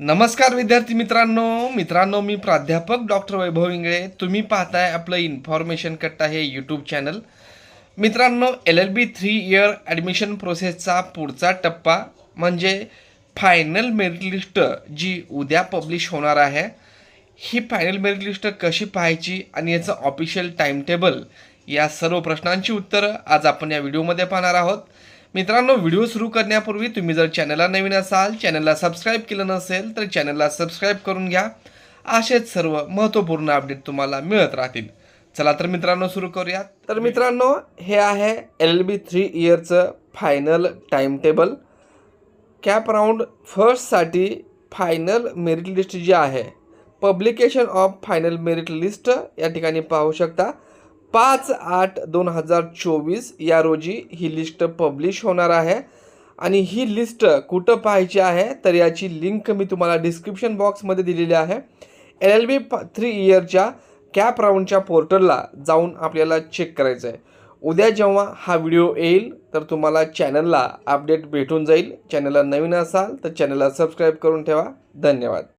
नमस्कार विद्यार्थी मित्रांनो. मित्रांनो मी प्राध्यापक डॉक्टर वैभव इंगळे. तुम्ही पाहताय आपलं इन्फॉर्मेशन कट्टा हे यूट्यूब चॅनल मित्रांनो L L B three year admission प्रोसेसचा पुढचा टप्पा म्हणजे फायनल मेरिट लिस्ट जी उद्या पब्लिश होणार आहे. ही फायनल मेरिट लिस्ट कशी पाहायची आणि याचं ऑफिशियल टाईम टेबल या सर्व प्रश्नांची उत्तरं आज आपण या व्हिडिओमध्ये पाहणार आहोत. मित्रांनो व्हिडिओ सुरू करण्यापूर्वी तुम्ही जर चॅनलला नवीन असाल चॅनलला सबस्क्राईब केलं नसेल तर चॅनलला सबस्क्राईब करून घ्या. असेच सर्व महत्त्वपूर्ण अपडेट तुम्हाला मिळत राहतील. चला तर मित्रांनो सुरू करूयात. तर मित्रांनो हे आहे L L B three इयरचं final time table CAP round फर्स्टसाठी final merit list जी आहे publication of final merit list या ठिकाणी पाहू शकता. पाच आठ दोन हजार चोवीस या रोजी ही लिस्ट पब्लिश होणार आहे. आणि ही लिस्ट कुठं पाहायची आहे तर याची लिंक मी तुम्हाला डिस्क्रिप्शन बॉक्समध्ये दिलेली आहे. एल एल बी थ्री इयरच्या कॅप राऊंडच्या पोर्टलला जाऊन आपल्याला चेक करायचं आहे उद्या जेव्हा हा व्हिडिओ येईल तर तुम्हाला चॅनलला अपडेट भेटून जाईल. चॅनलला नवीन असाल तर चॅनलला सबस्क्राईब करून ठेवा. धन्यवाद.